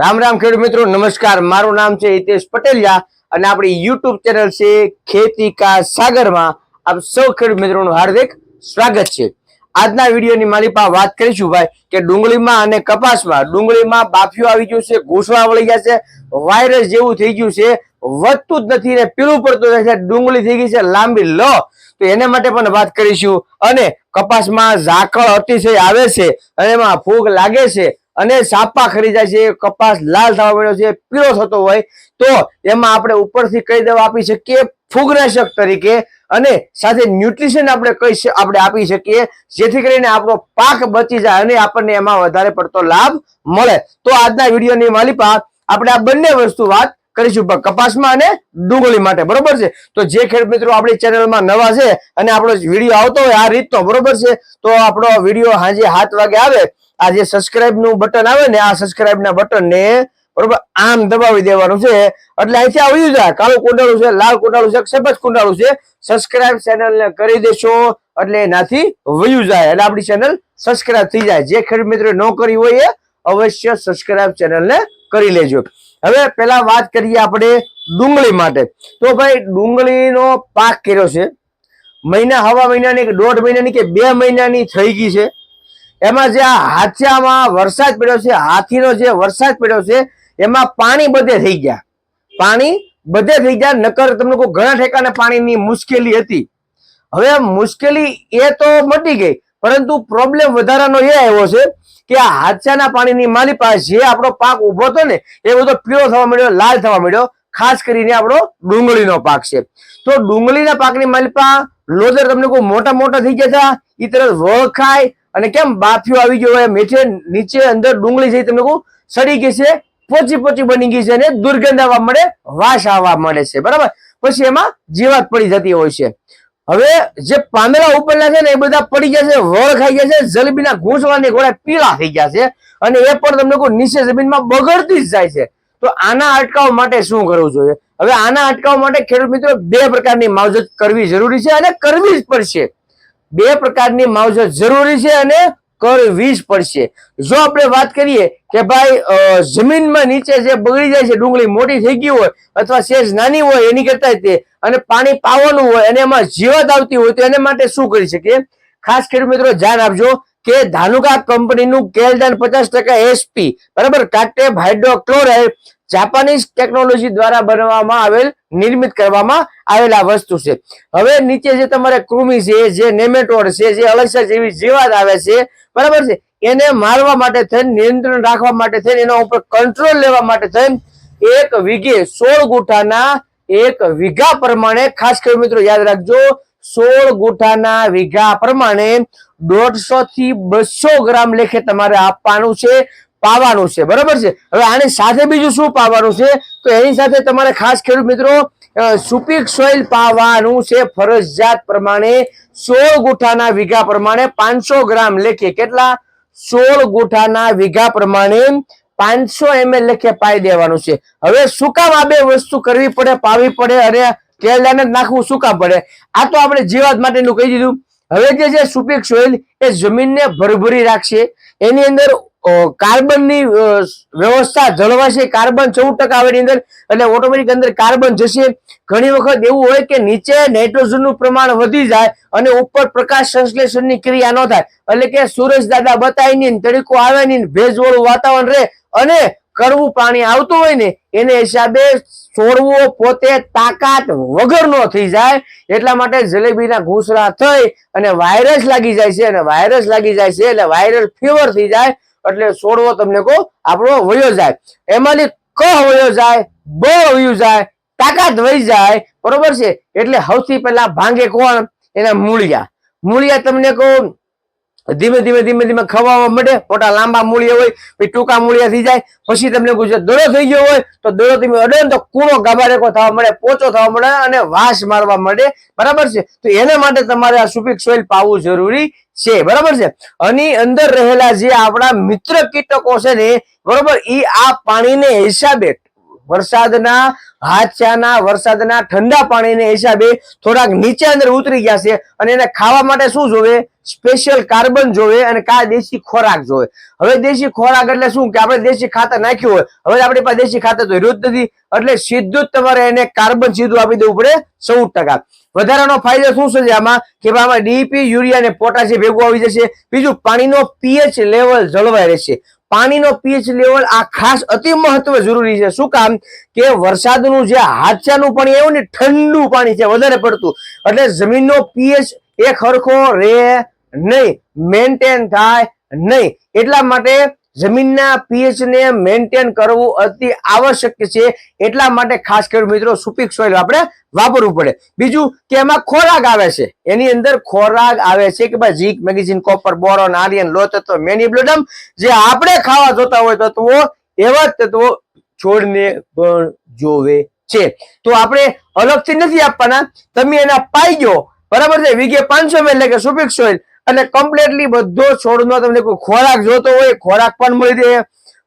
રામ રામ ખેડૂત મિત્રો, નમસ્કાર. મારું નામ છે હિતેશ પટેલિયા અને આપણી યુટ્યુબ ચેનલ છે ખેતી કા સાગરમાં. આપ સૌ ખેડૂત મિત્રોનું હાર્દિક સ્વાગત છે. આજના વિડીયોની મારી પાસે વાત કરીશું ભાઈ કે ડુંગળીમાં અને કપાસમાં ડુંગળીમાં બાફિયું આવી ગયું છે, ઘૂસવા વળી ગયા છે, વાયરસ જેવું થઈ ગયું છે, વધતું જ નથી ને પીળું પડતું જાય છે, ડુંગળી થઈ ગઈ છે, લાંબી લો. તો એને માટે પણ વાત કરીશું. અને કપાસમાં ઝાકળ અતિશય આવે છે અને એમાં ફૂગ લાગે છે. અને સાપા ખરી જાય છે, કપાસ લાલ થવા મળ્યો છે, પીળો થતો હોય, તો એમાં આપણે ઉપરથી કઈ દવા આપી શકીએ? ફૂગનાશક તરીકે. અને સાથે ન્યુટ્રિશન આપણે કઈ આપણે આપી શકીએ, જેથી કરીને આપણો પાક બચી જાય અને આપણને એમાં વધારે પડતો લાભ મળે. તો આજના વિડીયોની માલિપા આપણે આ બંને વસ્તુ વાત કરીશું કપાસમાં અને ડુંગળી માટે. બરોબર છે? તો જે ખેડૂત મિત્રો આપણી ચેનલમાં નવા છે અને આપણો વીડિયો આવતો હોય, આ રીતનો બરોબર છે? તો આપણો વીડિયો હાજે સાત વાગે આવે. આ જે સબસ્ક્રાઇબનું બટન આવે ને, આ સબસ્ક્રાઇબ ના બટન ને બરોબર, આમ દબાવી દેવાનું છે. એટલે અહીંથી આવ્યું જાય કાળું કુંડાળું છે, લાલ કુંડાળું છે, સફેદ કુંડાળું છે. સબસ્ક્રાઇબ ચેનલ ને કરી દેશો, એટલે એનાથી વયું જાય. એટલે આપણી ચેનલ સબસ્ક્રાઇબ થઈ જાય. જે ખેડૂત મિત્રો ન કરી હોય એ અવશ્ય સબસ્ક્રાઇબ ચેનલ ને કરી લેજો. હવે પેલા વાત કરીએ આપણે ડુંગળી માટે. તો ભાઈ, ડુંગળીનો પાક કર્યો છે. મહિના, હવા મહિનાની કે દોઢ મહિનાની કે બે મહિનાની થઈ ગઈ છે. એમાં જે આ હાથિયામાં વરસાદ પડ્યો છે, હાથીનો જે વરસાદ પડ્યો છે, એમાં પાણી બધે થઈ ગયા. પાણી બધે થઈ ગયા, નકર તમને કોઈ ઘણા ઠેકાને પાણીની મુશ્કેલી હતી. હવે મુશ્કેલી એ તો મટી ગઈ, પરંતુ પ્રોબ્લેમ વધારાનો એ આવ્યો છે કે આ હાથિયાના પાણીની માલી પાસે જે આપણો પાક ઊભો હતો ને, એ બધો પીળો થવા મળ્યો લાલ થવા મળ્યો ખાસ કરીને આપણો ડુંગળીનો પાક છે. તો ડુંગળીના પાકની માલિપા લોદર તમને કોઈ મોટા મોટા થઈ ગયા હતા એ તરત વળખાય અને કેમ બાફિયો આવી ગયો હોય મેઠે નીચે અંદર ડુંગળી જઈ તમને કહું, સડી ગઈ છે, પોચી પોચી બની ગઈ છે અને દુર્ગંધ આવવા મળે, વાસ આવવા મળે છે, બરાબર? પછી એમાં જીવાત પડી જતી હોય છે. હવે જે પાંદડા ઉપરના છે ને, એ બધા પડી ગયા છે, વળ ખાઈ ગયા છે, જલેબીના ઘૂંસવાની ઘોડા પીળા થઈ ગયા છે અને એ પણ તમને કોઈ નીચે જમીનમાં બગડતી જ જાય છે. તો આના અટકાવ માટે શું કરવું જોઈએ? હવે આના અટકાવ માટે ખેડૂત મિત્રો બે પ્રકારની માવજત કરવી જરૂરી છે અને કરવી જ પડશે. બે પ્રકારની માવજત જરૂરી છે અને કરવી જ પડશે. જો આપણે વાત કરીએ કે ભાઈ જમીનમાં નીચે જે બગડી જાય છે, ડુંગળી મોટી થઈ ગઈ હોય અથવા સેજ નાની હોય એની કરતા તે અને પાણી પાવાનું હોય અને એમાં જીવત આવતી હોય તો એને માટે શું કરી શકીએ? ખાસ ખેડૂત મિત્રો ધ્યાન આપજો કે ધાનુકા કંપનીનું કેલદાન પચાસ ટકા એસપી, બરાબર? કાટેબ હાઇડ્રોક્લોરાઇડ જાપાનીઝ ટેકનોલોજી દ્વારા બનાવવામાં આવેલ, નિર્મિત કરવામાં આવેલા વસ્તુ છે. હવે નીચે જે તમારે કૃમિ છે, જે નેમેટોડ છે, જે અલસર જેવી જીવાત આવે છે, બરાબર છે? એને મારવા માટે થઈને, નિયંત્રણ રાખવા માટે થઈને, એના ઉપર કંટ્રોલ લેવા માટે થઈને, એક વીઘે સોળ ગુઠાના, એક વીઘા પ્રમાણે, ખાસ કરી મિત્રો યાદ રાખજો, સોળ ગુઠાના વીઘા પ્રમાણે દોઢસો થી બસો ગ્રામ લેખે તમારે આપવાનું છે. પાવાનું છે, બરોબર છે? હવે આની સાથે બીજું શું પાવાનું છે? તો એની સાથે તમારે ખાસ ખેડૂત મિત્રો સુપીક સોઇલ પાવાનું છે, ફરજિયાત પ્રમાણે સોળ ગુઠાના વીઘા પ્રમાણે પાંચસો ગ્રામ લેખે. કેટલા? સોળ ગુઠાના વીઘા પ્રમાણે પાંચસો એમએલ લેખે પાઈ દેવાનું છે. હવે શું કામ આ બે વસ્તુ કરવી પડે, પાવી પડે? અને જ નાખવું શું કામ પડે? આ તો આપણે જીવાત માટેનું કહી દીધું. હવે જે છે સુપીક સોઇલ એ જમીનને ભરભરી રાખશે. એની અંદર કાર્બનની વ્યવસ્થા જળવાશે, કાર્બન ચૌદ ટકા અંદર, એટલે ઓટોમેટિક અંદર કાર્બન જશે. ઘણી વખત એવું હોય કે નીચે નાઇટ્રોજનનું પ્રમાણ વધી જાય અને ઉપર પ્રકાશ સંશ્લેષણની ક્રિયા ન થાય. એટલે કે સૂરજ દાદા બતાય નહીં તડકો આવે નહીં ભેજવાળું વાતાવરણ રહે અને કડવું પાણી આવતું હોય ને, એને હિસાબે છોડવો પોતે તાકાત વગરનો થઈ જાય. એટલા માટે જલેબીના ઘૂસરા થઈ અને વાયરસ લાગી જાય છે, અને વાયરસ લાગી જાય છે, એટલે વાયરલ ફીવર થઈ જાય. એટલે સોળવો તમને કહો, આપણો વયો જાય. એમાંની ક વયો જાય, બ વયું જાય, તાકાત વહી જાય, બરોબર છે? એટલે સૌથી પહેલા ભાંગે કોણ? એના મૂળિયા. મૂળિયા તમને કહું ધીમે ધીમે ધીમે ધીમે ખવાવા મળે મોટા લાંબા મૂળિયા હોય, પછી ટૂંકા મૂળિયા થઈ જાય, પછી તમને પૂછ્યો દડો થઈ ગયો હોય, તો દડો તમે અડે તો કૂણો ગાભારેકો થવા મળે પોચો થવા મળે અને વાસ મારવા મળે બરાબર છે? તો એના માટે તમારે આ સુપીક સોઇલ પાવું જરૂરી છે. બરાબર છે? આની અંદર રહેલા જે આપણા મિત્ર કીટકો છે ને, બરોબર, ઈ આ પાણીને હિસાબે વરસાદના હાથચાના વરસાદના ઠંડા પાણીને હિસાબે થોડાક નીચે અંદર ઉતરી ગયા છે અને એને ખાવા માટે શું જોવે? સ્પેશિયલ કાર્બન જોવે અને કા દેશી ખોરાક જોવે. હવે દેશી ખોરાક એટલે શું? કે આપણે દેશી ખાતર નાખ્યું હોય. હવે આપણી પાસે દેશી ખાતર તો રહ્યું નથી. એટલે સીધું જ તમારે એને કાર્બન સીધું આપી દેવું પડે ચૌદ ટકા. વધારાનો ફાયદો શું છે આમાં? કે આમાં ડીપી યુરિયા અને પોટાશિયમ ભેગું આવી જશે. બીજું પાણીનો પીએચ લેવલ જળવાઈ રહેશે. પાણીનો પીએચ લેવલ આ ખાસ અતિ મહત્વ જરૂરી છે. શું કામ? કે વરસાદનું જે હાથચાનું પાણી એવું ને ઠંડુ પાણી છે, વધારે પડતું. એટલે જમીનનો પીએચ એક હરખો રહે નહીં મેન્ટેન થાય નહીં. એટલા માટે જમીનના પીએચ ને મેન્ટેન કરવું અતિ આવશ્યક છે. એટલા માટે ખાસ કરી મિત્રો સુપીક સોઇલ આપણે વાપરવું પડે. બીજું કે એમાં ખોરાક આવે છે. એની અંદર ખોરાક આવે છે કે ભાઈ zinc, magnesium, copper, boron, iron લો તત્વ, મેનીબ્લોડમ જે આપણે ખાવા જોતા હોય તત્વો, એવા તત્વો છોડને પણ જોવે છે. તો આપણે અલગથી નથી આપવાના. તમે એના પાઈ ગયો. બરાબર છે? વીઘે પાંચસો એટલે કે સુપીક સોઇલ અને કમ્પ્લીટલી બધો છોડનો તમને કોઈ ખોરાક જોતો હોય, ખોરાક પણ મળી દે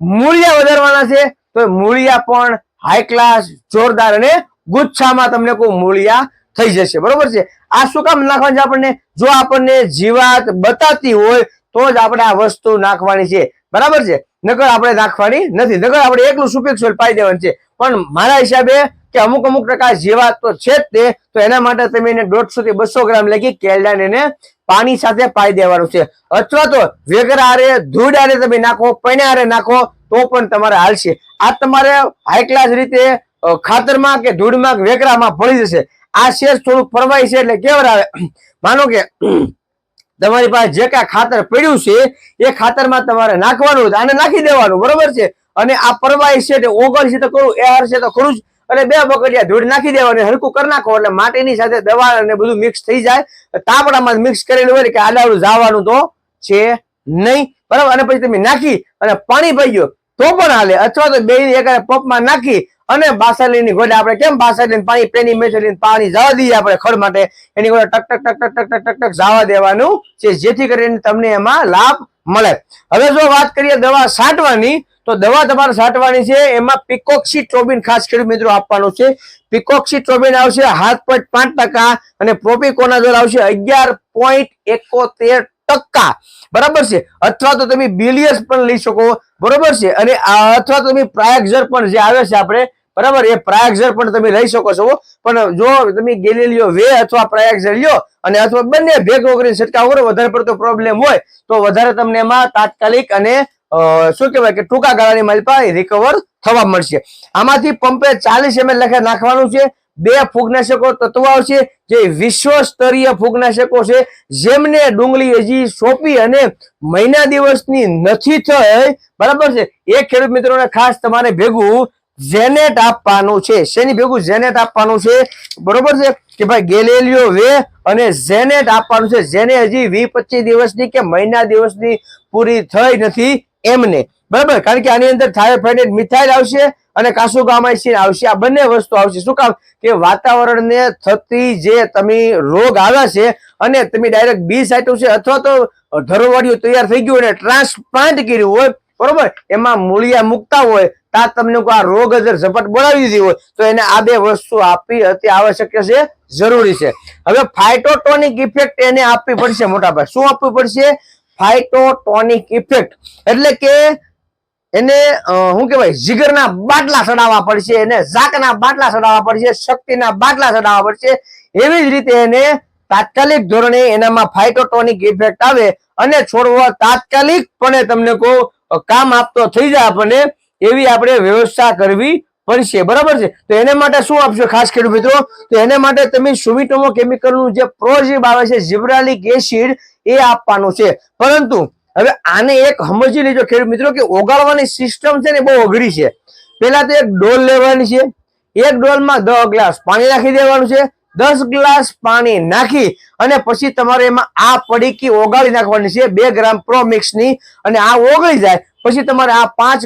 મૂળિયા વધારવાના છે, તો મૂળિયા પણ હાઈ ક્લાસ જોરદાર અને ગુચ્છામાં તમને કોઈ મૂળિયા થઈ જશે. બરોબર છે? આ શું કામ નાખવાનું છે આપણને? જો આપણને જીવાત બતાતી હોય, તો જ આપણે આ વસ્તુ નાખવાની છે. બરાબર છે? નકર આપણે નાખવાની નથી. નકર આપણે એકલું સુપીક સોઇલ પાઈ દેવાનું છે. પણ મારા હિસાબે કે અમુક અમુક ટકા જીવાત તો છે જ તે, તો એના માટે તમે એને દોઢસો થી બસો ગ્રામ લગી કેલડાને પાણી સાથે પાઈ દેવાનું છે. અથવા તો વેગર આરે ધૂળ આરે તમે નાખો, પૈણે આરે નાખો, તો પણ તમારે હાલશે. આ તમારે હાઈ ક્લાસ રીતે ખાતરમાં કે ધૂળમાં કે વેકરામાં ભળી જશે. આ શેષ થોડુંક ફરવાય છે એટલે કેવર આવે માનો કે તમારી પાસે જે કાંઈ ખાતર પડ્યું છે, એ ખાતરમાં તમારે નાખવાનું આને નાખી દેવાનું, બરોબર છે? અને આ પરવાય છે ઓગળ છે તો કરું એ હરશે તો ખરું જ. અને બે બકડિયા ધૂળ નાખી દેવાની, હલકું કરી નાખો એટલે માટીની સાથે દવા અને બધું મિક્સ થઈ જાય. તાપડામાં મિક્સ કરેલું હોય કે આડાવડું જવાનું તો છે નહીં. બરાબર? અને પછી તમે નાખી અને પાણી પી ગયો તો પણ હાલે. અથવા તો બે એક પંપમાં નાખી અને બાસાલીની ગોળે આપણે કેમ બાસાલી પાણી, પેની મેચરીને પાણી જવા દઈએ આપણે ખડ માટે? એની ગોળે ટક ટક ટક ટક ટક ટક ટક જવા દેવાનું છે, જેથી કરીને તમને એમાં લાભ મળે. હવે જો વાત કરીએ દવા છાંટવાની તો દવા તમારે છાંટવાની છે, એમાં પિકોક્સી ટ્રોબિન ખાસ ખેડૂત મિત્રો આપવાનું છે. પિકોક્સી ટ્રોબિન આવશે સાત પોઈન્ટ પાંચ ટકા અને પ્રોપિકોનાઝોલ આવશે અગિયાર પોઈન્ટ એકોતેર ટકા. બરાબર છે? અથવા તો તમે બિલિયસ પણ લઈ શકો. બરોબર છે? અને અથવા તો તમે પ્રાયક્ઝર પણ જે આવે છે આપણે, બરાબર, એ પ્રાયક્ઝર પણ તમે લઈ શકો છો. પણ જો તમે ગેલેલિયો વે અથવા પ્રાયક્ઝર લ્યો અને અથવા બંને ભેગો કરીને છંટકાવ કરો, વધારે પડતો પ્રોબ્લેમ હોય, તો વધારે તમને એમાં તાત્કાલિક અને શું કહેવાય કે ટૂંકા ગાળાની મલપાઈ રિકવર થવા મળશે. આમાંથી પંપે ચાલીસ એમએલ લખે નાખવાનું છે. બે ફૂગનાશકો તત્વો આવશે, જે વિશ્વ સ્તરીય ફૂગનાશકો છે. જેમને ડુંગળી હજી સોંપી અને મહિના દિવસની નથી થઈ, બરાબર છે? એ ખેડૂત મિત્રોને ખાસ તમારે ભેગું જેનેટ આપવાનું છે. શેની ભેગું જેનેટ આપવાનું છે? બરોબર છે? કે ભાઈ ગેલેલિયો વે અને જેનેટ આપવાનું છે. જેને હજી વી પચીસ દિવસની કે મહિના દિવસની પૂરી થઈ નથી. એમને. બરાબર? કારણ કે આની અંદર થાયોફાઇનેટ મિથાઇલ આવશે અને કાસુગામાઇસિન આવશે. આ બંને વસ્તુ આવશે. શું કામ? કે વાતાવરણને થતી જે તમે રોગ આવ્યા છે અને તમે ડાયરેક્ટ બી સાઈટું છે અથવા તો ધરોવાડિયું તૈયાર થઈ ગયું અને ટ્રાન્સપ્લાન્ટ કર્યું હોય, બરોબર? એમાં મૂળિયા મૂકતા હોય ત્યાં તમને આ રોગ અગર ઝપટ બોલાવી દીધી હોય, તો એને આ બે વસ્તુ આપવી અતિ આવશ્યક છે, જરૂરી છે. હવે ફાઇટોટોનિક ઇફેક્ટ એને આપવી પડશે મોટા શું આપવી પડશે? ફાઇટોટોનિક ઇફેક્ટ એટલે કે એને શું કહેવાય, જીગરના બાટલા ચડાવવા પડશે, એને ઝાકના બાટલા ચડાવવા પડશે, શક્તિના બાટલા ચડાવવા પડશે. એવી જ રીતે એને તાત્કાલિક ધોરણે એનામાં ફાઇટોટોનિક ઇફેક્ટ આવે અને છોડવો તાત્કાલિકપણે તમને કો કામ આપતો થઈ જાય આપણને, એવી આપણે વ્યવસ્થા કરવી પડશે. બરાબર છે? તો એને માટે શું આપશો ખાસ ખેડૂત મિત્રો? તો એને માટે તમે સુવિટોમો કેમિકલનું જે પ્રોજીબ આવે છે, જીબ્રાલિક એસિડ એ આપવાનું છે. પરંતુ હવે આને એક સમજી લેજો ખેડૂત મિત્રો કે ઓગાળવાની સિસ્ટમ છે ને બહુ અઘરી છે. પેલા તો એક ડોલ લેવાની છે. એક ડોલમાં દસ ગ્લાસ પાણી નાખી દેવાનું છે. દસ ગ્લાસ પાણી નાખી અને પછી તમારે એમાં આ પડીકી ઓગાળી નાખવાની છે. બે ગ્રામ પ્રોમિક્સની અને આ ઓગળી જાય. પછી તમારે આ પાંચ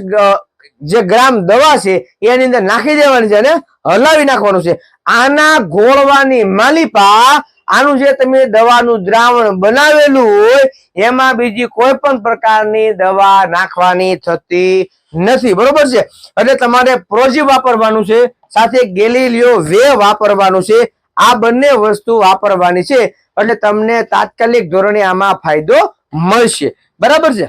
જે ગ્રામ દવા છે એની અંદર નાખી દેવાની છે અને હલાવી નાખવાનું છે. આના ગોળવાની માલિપા આનું જે તમે દવાનું દ્રાવણ બનાવેલું હોય, એમાં બીજી કોઈ પણ પ્રકારની દવા નાખવાની થતી નથી. બરોબર છે? એટલે તમારે પ્રોજી વાપરવાનું છે, સાથે ગેલીલિયો વે વાપરવાનું છે. આ બંને વસ્તુ વાપરવાની છે. એટલે તમને તાત્કાલિક ધોરણે આમાં ફાયદો મળશે. બરાબર છે?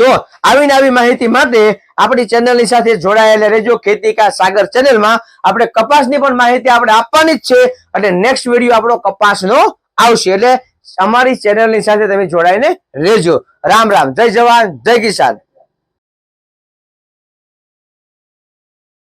તો આવીને આવી માહિતી માટે આપણી ચેનલની સાથે જોડાયેલા રહેજો. ખેતી કા સાગર ચેનલમાં આપણે કપાસની પણ માહિતી આપણે આપવાની જ છે અને નેક્સ્ટ વીડિયો આપણો કપાસનો આવશે. એટલે અમારી ચેનલની સાથે તમે જોડાઈને રહેજો. રામ રામ. જય જવાન. જય કિસાન.